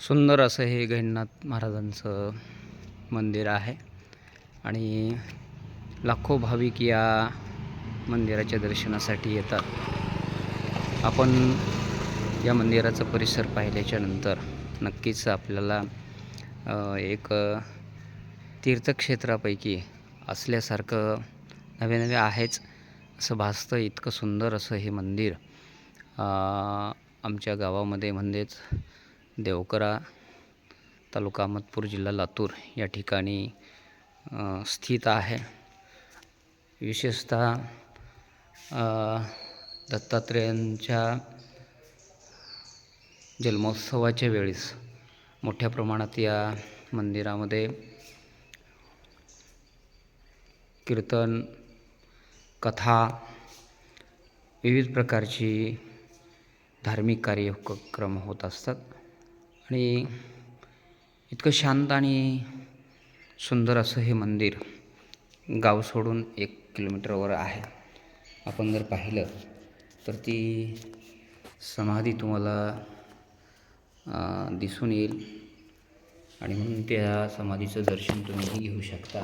सुंदर असं हे गहिनीनाथ महाराजांचं मंदिर आहे. आणि लाखो भाविक या मंदिराच्या दर्शनासाठी येतात. आपण या मंदिराचा परिसर पाहिल्याच्या नंतर नक्कीच आपल्याला एक तीर्थक्षेत्रापैकी असल्यासारखं नवे नवे आहेच असं भासतं. इतकं सुंदर असं हे मंदिर आमच्या गावामध्ये म्हणजेच देवकरा तालुका अहमदपूर जिल्हा लातूर या ठिकाणी स्थित आहे. विशेषतः दत्तात्रेयांच्या जन्मोत्सवाच्या वेळेस मोठ्या प्रमाणात या मंदिरामध्ये कीर्तन कथा विविध प्रकारची धार्मिक कार्यक्रम होत असतात. आणि इतकं शांत आणि सुंदर असं हे मंदिर गाव सोडून एक किलोमीटरवर आहे. आपण जर पाहिलं तर ती समाधी तुम्हाला दिसून येईल. आणि म्हणून त्या समाधीचं दर्शन तुम्हीही घेऊ शकता.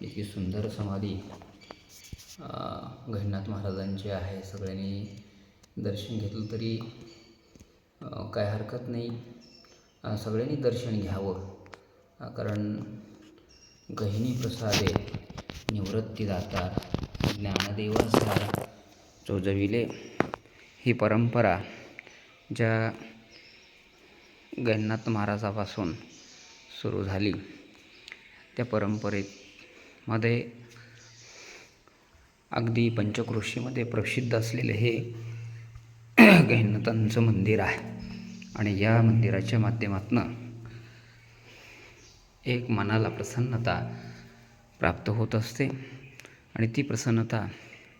इतकी सुंदर समाधी गहिनाथ महाराजांची आहे. सगळ्यांनी दर्शन घेतलं तरी काय हरकत नाही. सगळ्यांनी दर्शन घ्यावं. कारण गहिनी प्रसादे निवृत्ती दातार ज्ञानदेवासार जोजविले चोजविले ही परंपरा ज्या गहिनीनाथ महाराजापासून सुरू झाली. त्या परंपरेमध्ये अगदी पंचकृषीमध्ये प्रसिद्ध असलेले हे गहिनीनाथांचं मंदिर आहे. आणि या मंदिराच्या माध्यमातून एक मनाला प्रसन्नता प्राप्त होत असते. आणि ती प्रसन्नता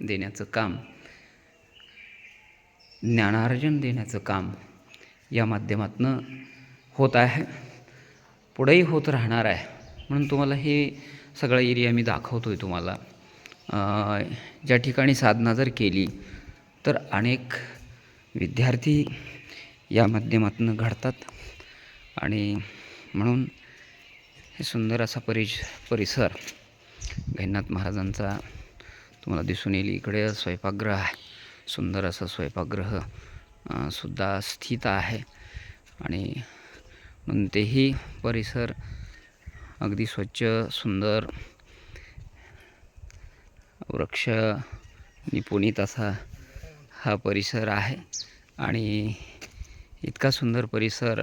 देण्याचं काम ज्ञानार्जन देण्याचं काम या माध्यमातून होत आहे. पुढेही होत राहणार आहे. म्हणून तुम्हाला हे सगळा एरिया मी दाखवतो आहे तुम्हाला ज्या ठिकाणी साधना जर केली तर अनेक विद्यार्थी या माध्यमातून घडतात. आणि म्हणून हे सुंदर असा परिस परिसर गहिनाथ महाराजांचा तुम्हाला दिसून येईल. इकडे स्वयंपाकगृह आहे. सुंदर असं स्वयंपाकगृह सुद्धा स्थित आहे. आणि म्हणून तेही परिसर अगदी स्वच्छ सुंदर वृक्ष निपुणित असा हा परिसर आहे. आणि इतका सुंदर परिसर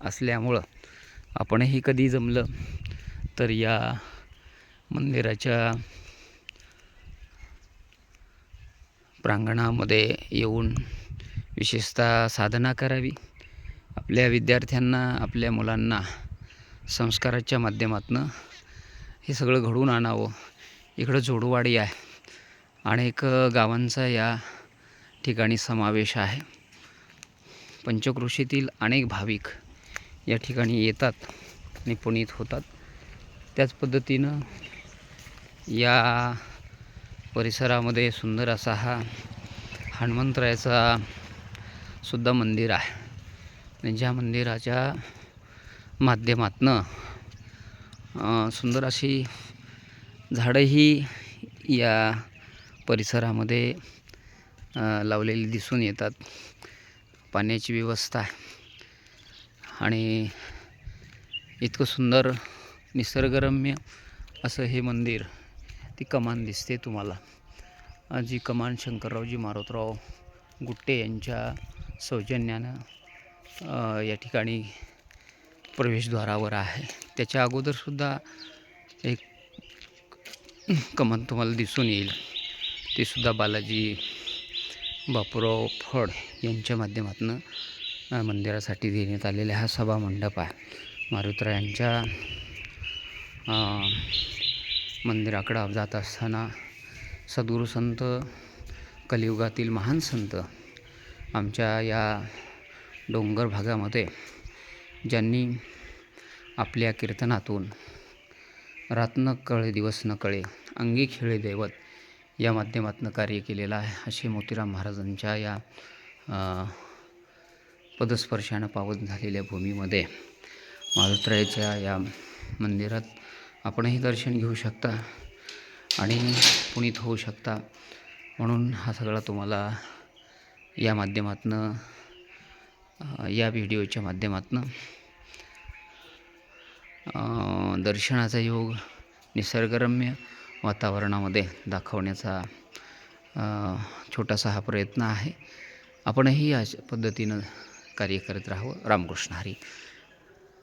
असल्यामुळं आपणही कधी जमलं तर या मंदिराच्या प्रांगणामध्ये येऊन विशेषतः साधना करावी. आपल्या विद्यार्थ्यांना आपल्या मुलांना संस्काराच्या माध्यमातून हे सगळं घडवून आणावं. इकडं जोडवाडी आहे अनेक गावांचा या ठिकाणी समावेश आहे. पंचकृषीतील अनेक भाविक या ठिकाणी येतात आणि पुनीत होतात. त्याच पद्धतीनं या परिसरामध्ये सुंदर असा हा हनुमंतरायाचा सुद्धा मंदिर आहे. आणि ज्या मंदिराच्या माध्यमातनं सुंदर अशी झाडंही या परिसरामध्ये लावलेली दिसून येतात. पाण्याची व्यवस्था आणि इतकं सुंदर निसर्गरम्य असं हे मंदिर ती कमान दिसते तुम्हाला. जी कमान शंकररावजी मारोतराव गुट्टे यांच्या सौजन्यानं या ठिकाणी प्रवेशद्वारावर आहे. त्याच्या अगोदरसुद्धा एक कमान तुम्हाला दिसून येईल. ते सुद्धा बालाजी बापूराव फड यांच्या माध्यमातून मंदिरासाठी देण्यात आलेला हा सभा मंडप आहे. मारुतरायांच्या मंदिराकडं जात असताना सद्गुरू संत कलियुगातील महान संत आमच्या या डोंगर भागामध्ये ज्यांनी आपल्या कीर्तनातून रात न कळे दिवस न कळे अंगी खेळे दैवत या माध्यमातून कार्य केलेलं आहे. असे मोतीराम महाराजांच्या या पदस्पर्शानं पावत झालेल्या भूमीमध्ये माधुत्रायाच्या या मंदिरात आपणही दर्शन घेऊ शकता आणि पुणित होऊ शकता म्हणून हा सगळा तुम्हाला या माध्यमातनं या व्हिडिओच्या माध्यमातनं दर्शनाचा योग निसर्गरम्य वातावरणामध्ये दाखवण्याचा छोटासा हा प्रयत्न आहे. आपणही या पद्धतीनं कार्य करत राहावं. रामकृष्ण हरी.